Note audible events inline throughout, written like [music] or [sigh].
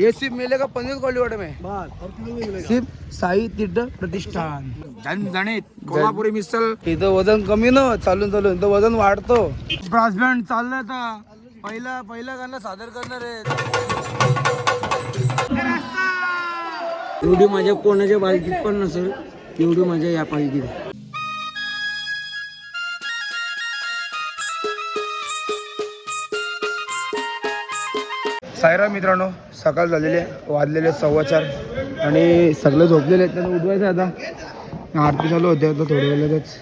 ये सिर्फ मिलेगा पनीर कोलीवाड़े में। बस और किलो भी मिलेगा? सिर्फ साई तीर्थ प्रतिष्ठान। झणझणीत कोल्हापुरी मिसल। इथं वजन कमी न चालून चालून इथं वजन वाढतो. ब्रास बँड चाललं आता. पहिला पहिला गाणं सादर करणार आहे एवढी माझ्या कोणाच्या पालखीत पण नसेल एवढी माझ्या या पालखीत सायरा मित्रांनो सकाळ झालेली आहे वाजलेले सव्वा चार. आणि सगळे झोपलेले आहेत. त्यांना उठवायचं आता. आरती चालू होते आता थोड्या वेळातच.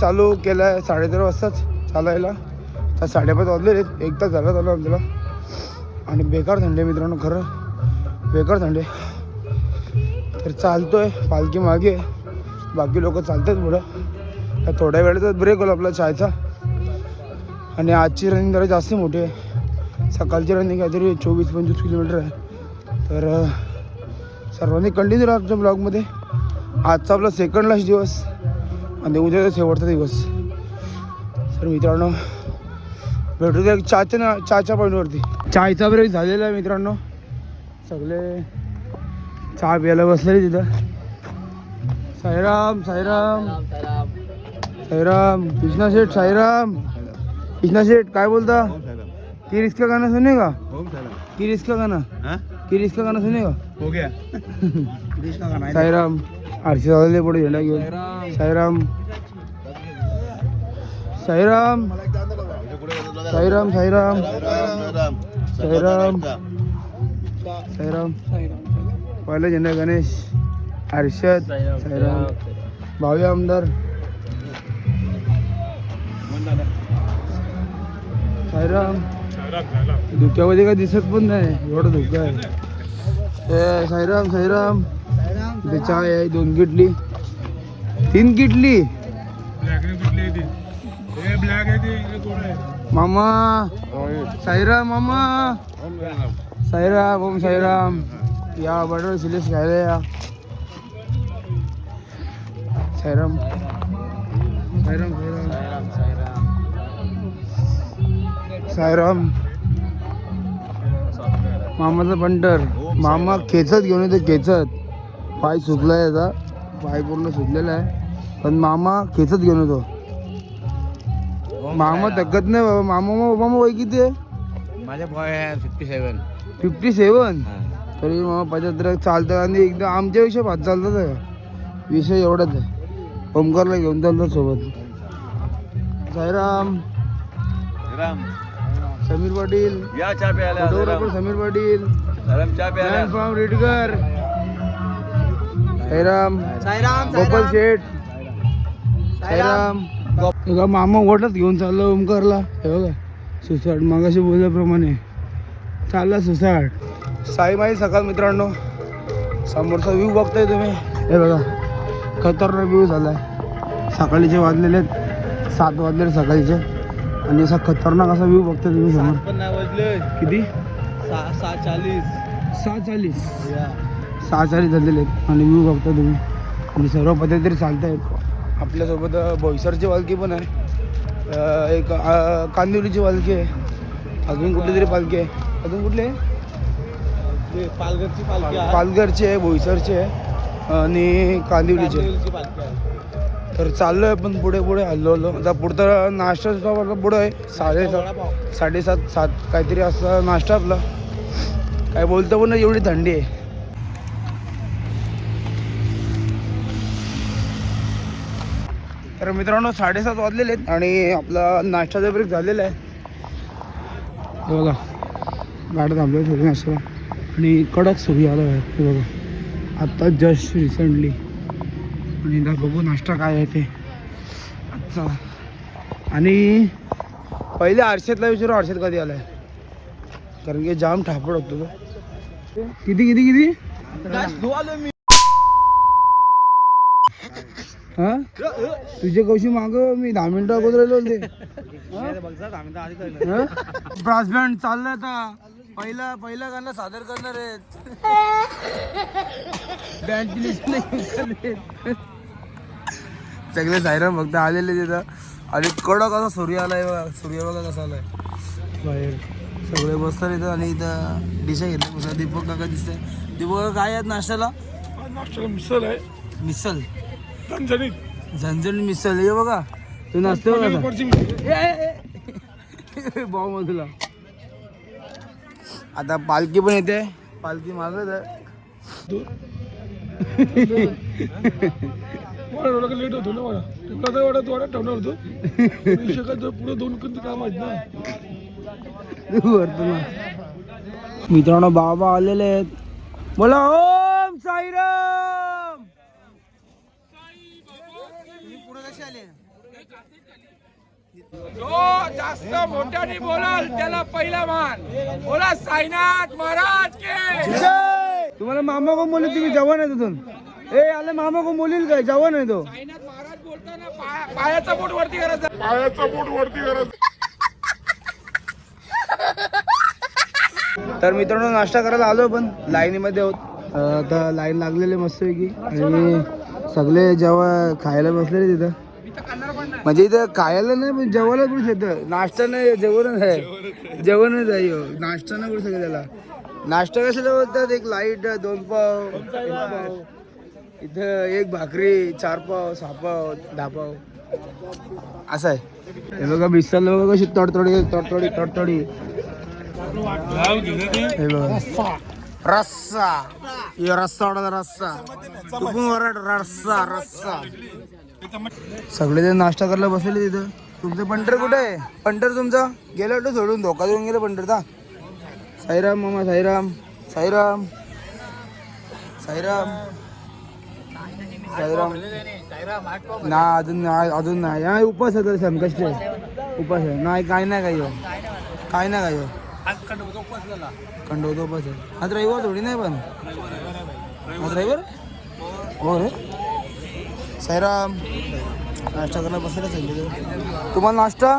चालू केला आहे साडेतेरा वाजताच चालायला. तर साडेपाच वाजले एक तास झाला चालू आमच्याला. आणि बेकार थंडी आहे मित्रांनो खरं. बेकार थंडी तर तर चालतोय पालखी मागे. बाकी लोक चालतात पुढं. तर थोड्या वेळेतच ब्रेक होईल आपला चायचा आणि आजची रनिंग जरा जास्त मोठी आहे. सकाळची रनिंग काहीतरी चोवीस पंचवीस किलोमीटर आहे. तर सर्वांनी कंटिन्यू राहा आमच्या ब्लॉगमध्ये आजचा आपला सेकंड लास्ट दिवस. आणि उद्याचा शेवटचा दिवस. तर मित्रांनो भेटू एक चहाच्या ना चहाच्या पॉईंटवरती चायचा ब्रेक झालेला आहे मित्रांनो. सगळे चहा प्यायला बसलेले तिथं. साईराम साईराम. साईराम कृष्णा शेठ साईराम. कृष्णा शेठ काय बोलता? की रिस्क का गाना सुनेगा की रिस्क का गाना की रिस्क का गाना सुनेगा हो गया. [laughs] साईराम. आरशी झालेले पुढे झेंडा घेऊन. साईराम. साईराम. साईराम. साईराम साईराम. साईराम. पहिला झेंडा गणेश. हर्षद साईराम. भावी आमदार. साईराम. धुक्यामध्ये काय दिसत पण नाही. एवढं धुकं आहे. साईराम साईराम. इथे चाय आहे दोन किटली तीन किटली मामा. साईराम मामा. साईराम? ओम साईराम. या बटर सिलेस खायला या. साईराम. साईराम साईराम. साईराम. मामाचा पंटर. मामा खेचत घेऊन येतो खेचत. पाय सुकलाय आता. पाय पूर्ण सुकलेला आहे. पण मामा खेचत घेऊन येतो. मामा तकत नाही बाबा. मामा मामा वय किती आहे? माझ्या बॉय आहे फिफ्टी सेवन फिफ्टी सेवन तरी मामा पंच्याहत्तर चालतात आणि एकदम आमच्या विषय भात चालतात आहे. विषय एवढाच आहे. ओमकारला घेऊन चालतात सोबत. साईराम राम समीर पाटील. या समीर पाटील. रेडकर साईराम. गोपाल शेठ. साईराम. हे बघा मामा ओढत घेऊन चाललो ओमकारला हे बघा सुसाट. मागाशी बोलल्याप्रमाणे. चालला सुसाट. साईमाई सकाळ मित्रांनो. समोरचा व्ह्यू बघताय तुम्ही. हे बघा खतरनाक व्ह्यू झालाय. सकाळीचे वाजलेले आहेत. सात वाजलेले सकाळीचे. आणि असा खतरनाक असा व्ह्यू बघताय तुम्ही समोर. पण नाही वाजले. किती? सहा सहा चाळीस. सहा चाळीस. सहा चाळीस झालेले आहेत आणि व्ह्यू बघता तुम्ही. आणि सर्व पद्धती चालत आहेत आपल्यासोबत बोईसरची पालखी पण आहे. एक कांदिवलीची पालखी आहे. अजून कुठली तरी पालखी आहे. अजून कुठली आहे? पालघरची पालखी आहे. पालघरची आहे बोईसरची आहे आणि कांदिवलीची आहे. तर चाललो आहे. पण पुढे पुढे हल्लो हल्लो आता पुढचा नाश्ता सुद्धा आपला पुढं आहे. साडेसात. साडेसात सात. काहीतरी असं नाश्ता आपला. काय बोलतो पण एवढी थंडी आहे. तर मित्रांनो साडेसात वाजलेले आहेत आणि आपला नाश्ताचा ब्रेक झालेला आहे. बघा गाडी थांबली थोडी नाश्ता आणि कडक सुरू आला आहे बघा. आत्ता जस्ट रिसेंटली आणि बघू नाश्ता काय आहे ते. आजचा. आणि पहिले आरशेतला विचारू आरशेत कधी आलाय? कारण की जाम ठापड होतो तो. किती किती किती? हा? तुझे कौशी माग? मी दहा मिनिटं अगोदर आलो होते. ब्रास बँड चाललं आता. पहिला पहिला गाणं सादर करणार आहेत. बँडची लिस्ट नाही सगळे सायरम फक्त आलेले तिथं आणि कडक असा सूर्य आलाय बघा. सूर्य बघा कसा आलाय. बाहेर. सगळे बसतात इथं आणि इथं डिशा घेतल्या दीपक काका दिसतंय. दीपक काका काय आहेत नाश्त्याला? नाश्त्याला मिसळ आहे. मिसल झणझणीत झणझण मिसल हे बघा. तू नाश्ता बघा [laughs] भाऊ मधुला आता पालखी पण येते. पालखी मागत आहे. मला लेट होतो ना मला टेबलाचा वाडा तो वाडा ठेवणार होतो. शकत पुढे दोन कोणते काम आहेत ना. वरतून. ना. मित्रांनो बाबा आलेले आहेत. बोला ओम साईराम तुम्ही पुढे कसे आले जास्त मोठ्याने बोलाल त्याला पहिला मान. बोला साईनाथ महाराज के. जय! तुम्हाला मामा को बोलले? तुम्ही जवान आहे तिथून ए आले मामा को बोलील काय? जवान आहे तो. साईनाथ महाराज बोलताना पाया- पायाचा बोट वरती करायचा पायाचा बोट वरती करायचा तर मित्रांनो नाश्ता करायला आलो पण लाईनीमध्ये आहोत. अं, आता लाईन लागलेली मस्तपैकी आणि सगळे जेव्हा खायला बसलेले तिथं म्हणजे इथं खायला नाही पण जेवायला पण येतं? नाश्ता नाही जेवणच आहे. जेवणच आहे नाश्ता नाही करू शकत त्याला. नाश्ता कशाला बोलतात एक लाइट दोन पाव इथं एक भाकरी चार पाव सहा पाव दहा पाव. असं आहे. हे बघा मिसळ बघा कशी तडतडी तडतडी तडतडी. हे बघा. रस्सा. रस्सा रस्सा. रस्सा रस्सा. सगळे जण नाश्ता करायला बसलेले तिथं. तुमचं पंटर कुठे आहे? पंटर तुमचं? गेला वाटतं सोडून धोका देऊन गेलं पंटरचा साईराम मामा साईराम साईराम. साईराम. साईराम. ना अजून नाही अजून नाही हा उपास आहे तर संकष्ट उपास आहे. नाही काय नाही काय काय नाही काय खंडवतो उपास आहे. आज रविवार थोडी नाही पण. आज रविवार हो रे साईराम. नाश्ता करायला बसायला सांगितलं तुम्हाला नाश्ता?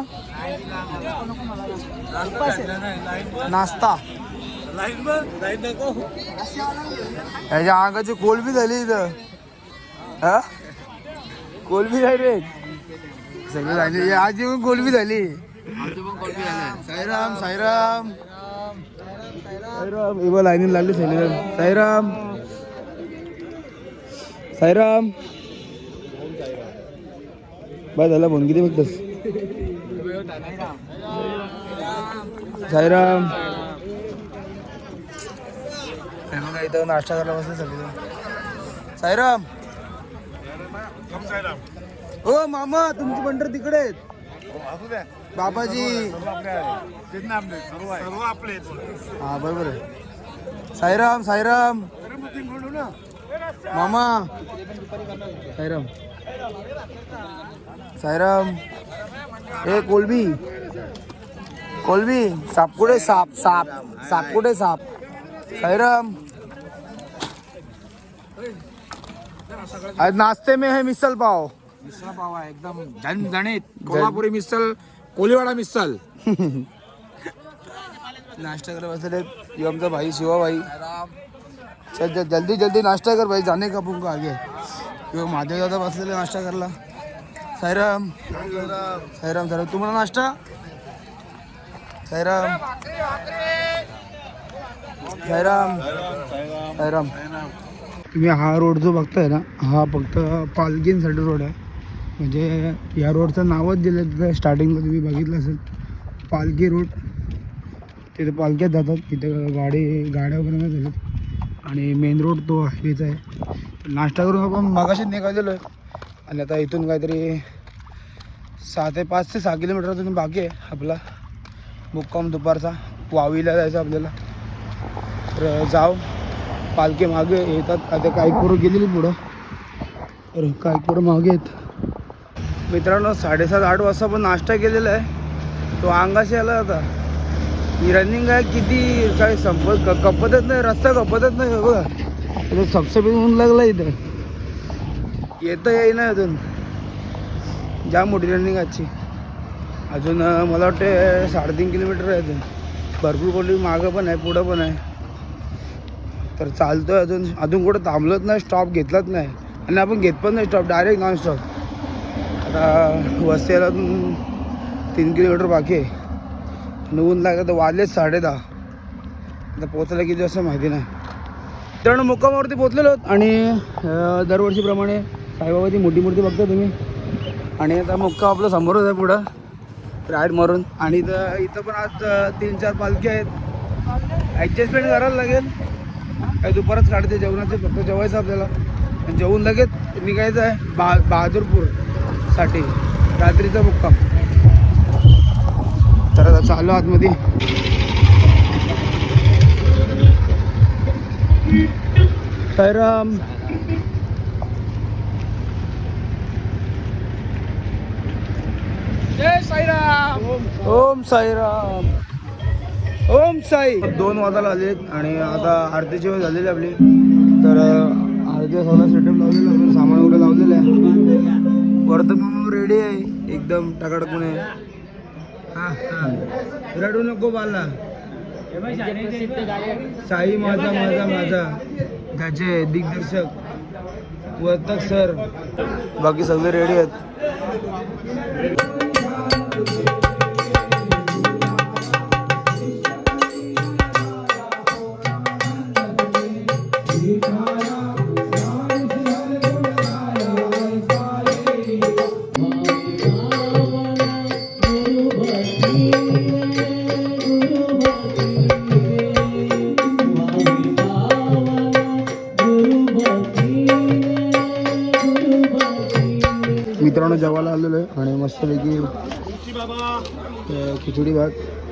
नाश्ता. याच्या अंगाची कोलबी झाली इथं. हा? कोलबी झाली रे. सगळं झाली. आज येऊन कोलबी झाली. साईराम साईराम. साईराम एवढं लाईनी लागली साईराम. साईराम. साईराम. बाय झाला फोन किती बघतस साईराम. बघा इथं नाश्ता करायला बसले सगळे. साईराम. ओ मामा तुमची पंढर तिकडे आहेत. बाबाजी. हा बरोबर आहे. साईराम साईराम. मामा. साईराम. साईराम. ए कोलबी. कोलबी साप कुठे साप साप साप कुठे साप. साईराम. आज नाश्ते में है मिसल पाव. मिसळ पाव आहे एकदम झणझणीत. कोल्हापुरी मिसळ कोलीवाडा मिसळ [laughs] नाश्ता कर बसले आमचा भाई शिवा भाई चल चल जल्दी जल्दी नाश्ता कर भाई जाने का पुंको आगे? किंवा महादेव दादा बसलेले नाश्ता करला सैराम सैराम साईराम तुम्हाला नाश्ता. सैराम सैराम साईराम. तुम्ही हा रोड जो बघताय ना हा फक्त पालखींसाठी रोड आहे. म्हणजे या रोडचं नावच दिलं तिथं स्टार्टिंगला तुम्ही बघितलं असेल. पालखी रोड. तिथे पालख्यात जातात तिथे गाडी गाड्या वगैरे नाही झाल्यात आणि मेन रोड तो हेच आहे. नाश्ता करून आपण मगाशीच निघालेलो आहे. आणि आता इथून काहीतरी सहा ते पाच ते सहा किलोमीटर अजून बाकी आहे आपला. मुक्काम दुपारचा. वावीला जायचं आपल्याला. तर जाऊ पालखी मागे येतात. आता काही पोरं गेलेली पुढं. तर काही पोरं मागे आहेत. मित्रांनो साडेसात आठ वाजता पण नाश्ता केलेला आहे. तो अंगाशी आला आता ही रनिंग आहे किती? काय संपत कपतच नाही रस्ता कपतच नाही बघा इथं सबसबी होऊन लागला इथं. येतं येई ना अजून. जा मोठी रनिंग आजची. अजून मला वाटते साडेतीन किलोमीटर आहे अजून. भरपूर कोणी मागं पण आहे पुढं पण आहे. तर चालतोय अजून. अजून कुठं थांबलोच नाही स्टॉप घेतलाच नाही. आणि आपण घेत पण नाही स्टॉप डायरेक्ट नॉन स्टॉप आता वस्तीला अजून तीन किलोमीटर बाकी आहे. आणि ऊन लागलं तर वाजलेच साडे दहा. आता पोचायला किती असं माहिती नाही. मित्रांनो मुक्कामावरती पोचलेलो आहोत आणि दरवर्षीप्रमाणे साईबाबाची मोठी मूर्ती बघता तुम्ही. आणि आता मुक्का आपलं समोरच आहे पुढं. राईड मारून. आणि इथं इथं पण आज तीन चार पालखी आहेत. ॲडजस्टमेंट करायला लागेल. काही दुपारच काढते जेवणाचे फक्त जेवायचं आपल्याला. आणि जेवून लगेच निघायचं आहे बा बहादूरपूरसाठी. रात्रीचा मुक्काम. तर आता चालू आतमध्ये साईराम! ओम साईराम. ओम साई. दोन वाजायला आले आणि आता आरतीची वेळ झालेली आपली. तर आरती सगळं सेटअप लावलेलं आहे सामान वगैरे लावलेलं आहे. वर्तमान रेडी आहे एकदम टकाटकपणे. हा हा. रडू नको बाला. साई माझा माझा माझा. त्याचे दिग्दर्शक वर्तक सर. बाकी सगळे रेडी आहेत. खिचडी भात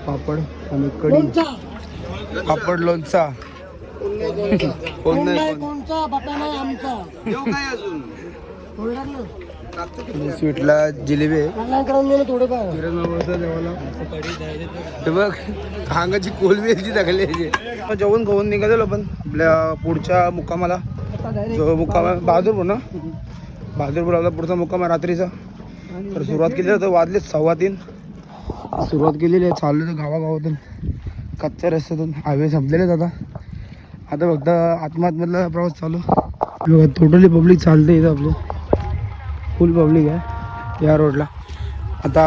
पापड आणि कढी. पापड लोणचा. कोण नाही स्वीटला जिलेबी हे बघ खांगाची कोलबी याची जेवण खाऊन निघालेलो पण आपल्या पुढच्या मुक्कामाला. जो मुक्काम आहे बहादूरपूर ना? बहादूरपूर आपला पुढचा मुक्काम आहे रात्रीचा. तर सुरुवात केली तर वाजले सव्वा तीन. सुरुवात केलेली आहे चाललो तर गावागावातून. कच्च्या रस्त्यातून हायवे संपलेले आहेत आता. आता फक्त आत्मातमधला प्रवास चालू. बघा टोटली पब्लिक चालते इथं आपलं. फुल पब्लिक आहे या रोडला आता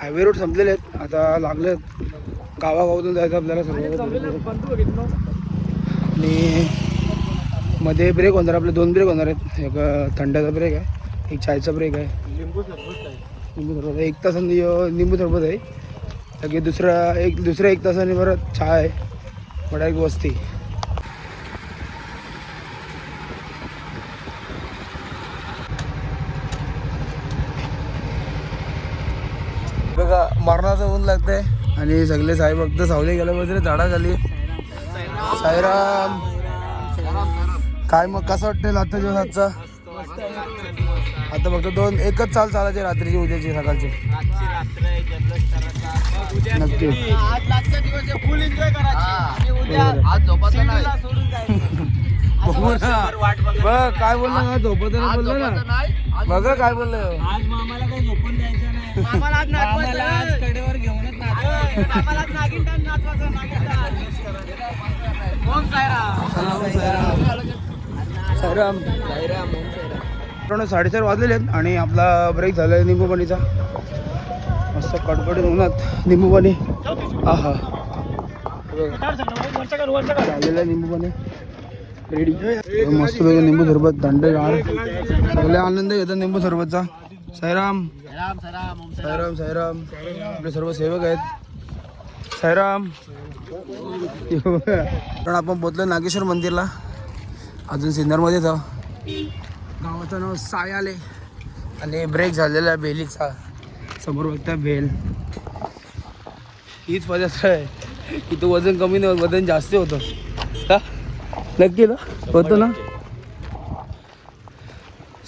हायवे रोड संपलेले आहेत. आता लागले गावागावातून जायचं आपल्याला सर्व. आणि मध्ये ब्रेक होणार आपले दोन ब्रेक होणार आहेत. एक थंडाचा ब्रेक आहे एक चायचा ब्रेक आहे. लिंबू सरबत आहे. एक तासाने अं, लिंबू सरबत आहे. लगे दुसरा एक दुसऱ्या एक तासाने परत चहा आहे. वडा एक वस्ती. बघा मरणाचं ऊन लागतंय आणि सगळे साहेब फक्त सावली गेल्या बसले झाडाखाली सायराम काय मग कसं वाटतं आता दिवस आजचा आता फक्त दोन एकच चाल चालायचे रात्रीची उद्याची सकाळची. नक्की. [laughs] बघू ना. बघ काय बोलला? ना झोपत नाही बोललो ना. बघा काय बोललो? आज मामाला काही झोपून द्यायचं नाही. मामाला आज कडेवर घेऊनच साईराम. मित्रांनो साडेचार वाजलेले आहेत आणि आपला ब्रेक झाला आहे निंबूपाणीचा. मस्त कडकडीत उन्हात निंबूपाणी. पाणी हा झालेलं आहे रेडी मस्त पैकी निंबू सरबत थंडगार सगळे आनंद घेतात निंबू सरबतचा. साईराम. साईराम साईराम. आपले सर्व सेवक आहेत. साईराम. कारण आपण पोचलो नागेश्वर मंदिरला. अजून सिन्नरमध्येच आहोत. गावाचं नाव सायाले. आणि ब्रेक झालेला आहे बेलीचा. समोर बघता बेल. हीच पदार्थ आहे. इथं वजन कमी नाही वजन जास्त होतं. का नक्की ना? होतं ना?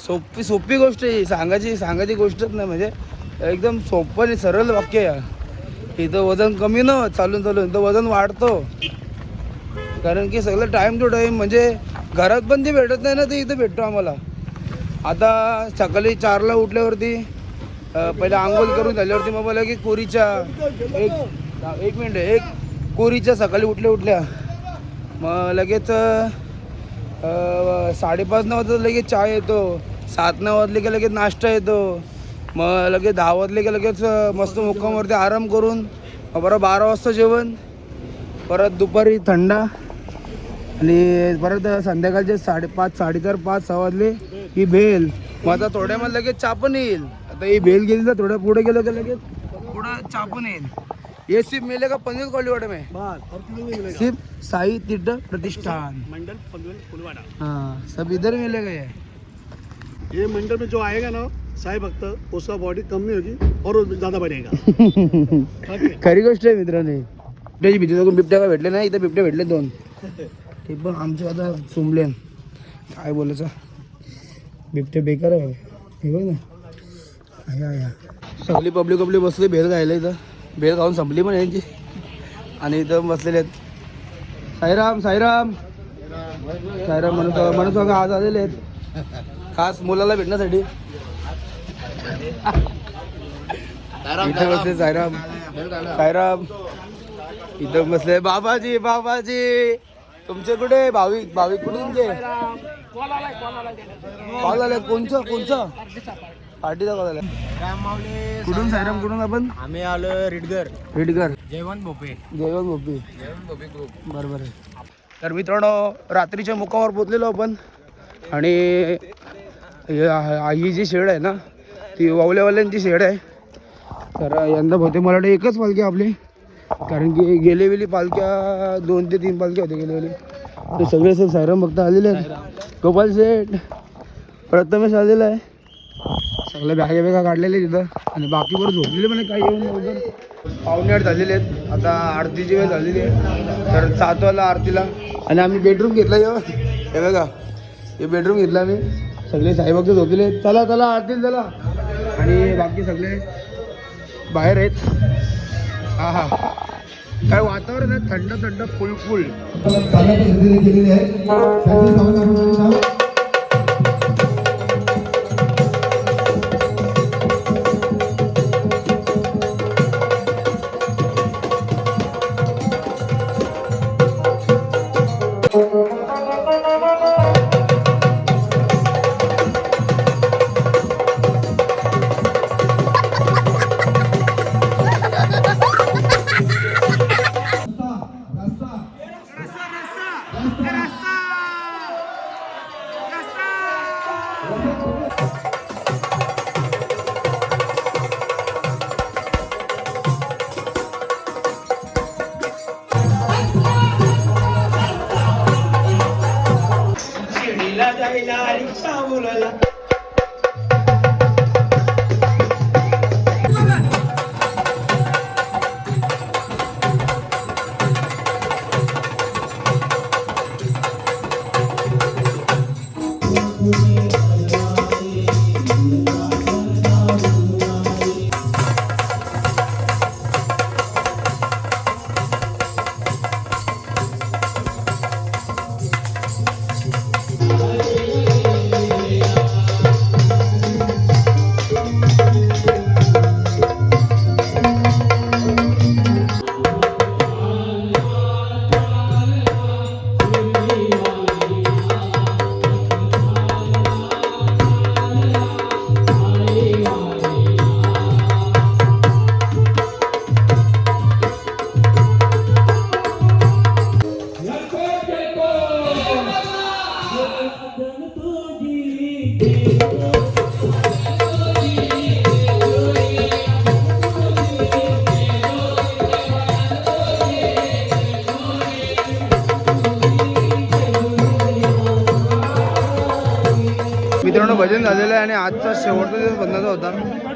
सोपी सोपी गोष्ट आहे. सांगायची सांगायची गोष्टच नाही. म्हणजे एकदम सोपं आणि सरळ वाक्य आहे. इथं वजन कमी न चालून चालून. इथं वजन वाढतो. कारण की सगळं टाईम टू टाईम म्हणजे घरात पण ते भेटत नाही ना ते इथं भेटतो आम्हाला. आता सकाळी चारला उठल्यावरती पहिले पहिला आंघोळ करून झाल्यावरती मग बोला की कोरीच्या एक एक मिनिट एक कोरीच्या सकाळी उठल्या उठल्या. मग लगेच साडेपाच नऊ वाजता लगेच चहा येतो. सात नऊ वाजले की लगेच नाश्ता येतो. मग लगेच दहा वाजले की लगेच मस्त मुक्कामवरती आराम करून परत बरं बारा वाजता जेवण परत दुपारी थंडा आणि परत संध्याकाळचे साडेपाच साडेचार पाच सहा वाजले. ही भेल. मग आता थोड्या मग लगेच चहा पण येईल. आता ही भेल गेली तर थोड्या पुढे गेलं की लगेच? पुढं चहा पण येईल ये सिर्फ मिलेगा पनीर कॉलीवाड़ा में? सिर्फ साई तीर्थ प्रतिष्ठान. मंडल पनवेल फुलवाड़ा हाँ सब इधर मिलेगा ये ये मंडल में जो आएगा ना साई भक्त उसका बॉडी कम नहीं होगी और ज्यादा बढ़ेगा। [laughs] खरी गोष्ट आहे मित्रांनो बिबट्याची भीती बिबट्या भेटले नाही इथं बिबट्या भेटले दोन. ते पण आमचे आता सुंबले काय बोलायचं? बिबटे बेकार आहे. हे बघ ना. या सगळी पब्लिक पब्लिक बसली भेल खायला इथं. भेल खाऊन संपली पण यांची. आणि इथं बसलेले आहेत. साईराम साईराम. साईराम म्हणत म्हणत बघा आज आलेले आहेत. खास मुलाला भेटण्यासाठी. इथे बसले साईराम. साईराम. इथं बसले बाबाजी बाबाजी. तुमचे कुठे भाविक भाविक कुठे तुमचे कॉल आलाय कोणचं कोणचं? पार्टीचा कॉल आलाय कुठून साईराम कुठून आपण? आम्ही आलो रिडगर. रेडकर जयवंत भोपे. जेवण गोपी जयवंत भोपे ग्रुप बरोबर आहे. तर मित्रांनो रात्रीच्या मुकावर पोचलेलो आपण. आणि हे- जी शेड आहे ना ती वावल्यावाल्यांची शेड आहे. तर यंदा मला वाटतं एकच पालखी आपली. कारण की गेले वेळी पालख्या दोन ते तीन पालख्या होत्या गेले वेळी. ते सगळे सण सायराम भक्त आलेले आहेत. गोपाल शेठ प्रथमेश आलेला आहे. सगळ्या बॅगा बॅगा काढलेले तिथं आणि बाकी बरं झोपलेले पण काही येऊन वगैरे पावणे आठ झालेले आहेत. आता आरतीची वेळ झालेली आहे. तर सात वाला आरतीला. आणि आम्ही बेडरूम घेतला जेव्हा हे बघा. हे बेडरूम घेतला आम्ही. सगळे साईबाग झोपलेले आहेत. चला चला आरतीला चला. आणि बाकी सगळे बाहेर आहेत. हा हा. काय वातावरण आहे? थंड थंड फुल फुल मित्रांनो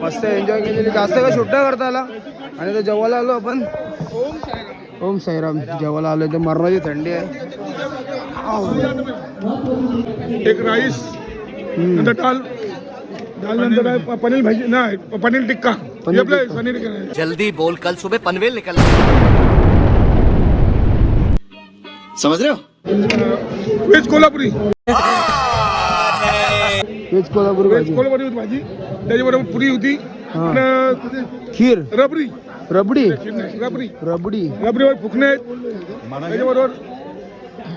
मस्त एन्जॉय केलेली. जास्त काय सुट्ट्या करता आला आणि तर जेवायला आलो आपण. ओम साईराम. जेवायला आलो. तर मरणाची थंडी आहे. एक राईस नंतर डाल डाल नंतर पनीर भाजी नाही पनीर टिक्का. पनीर. जल्दी बोल. कल सुबह पनवेल निकलना समझ रहे हो? Veg Kolhapuri. Veg Kolhapuri veg भाजी. कोलंबरी होती भाजी. त्याच्याबरोबर पुरी होती. हा. आणि खीर. रबडी. रबडी रबडी रबडी. रबडीवर फुकणे त्याच्याबरोबर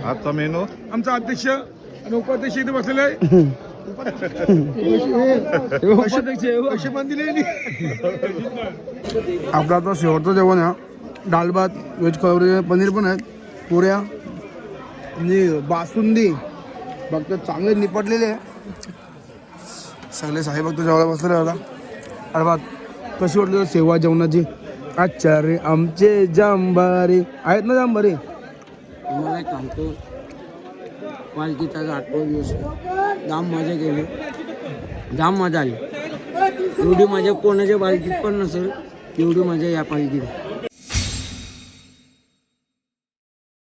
आजचा मेनू? आमचा अध्यक्ष आणि उपाध्यक्ष इथे बसलेले आहे [laughs] आपला आता शेवटचं जेवण आहे. डाळ भात व्हेज कोल्हापुरी पनीर पण आहेत. पुऱ्या आणि बासुंदी. फक्त चांगले निपटलेले आहे. सगळे साहेब भक्त जेवायला बसलेले होता अरे बा कशी वाटली सेवा जेवणाची? अच्छा रे आमचे जांबारे आहेत ना जांबारे मला एक सांगतो. पालखीचा आठवा दिवस जाम मजा केली. जाम मजा आली. एवढी मजा कोणाच्या पालखीत पण नसेल एवढी मजा या पालखीत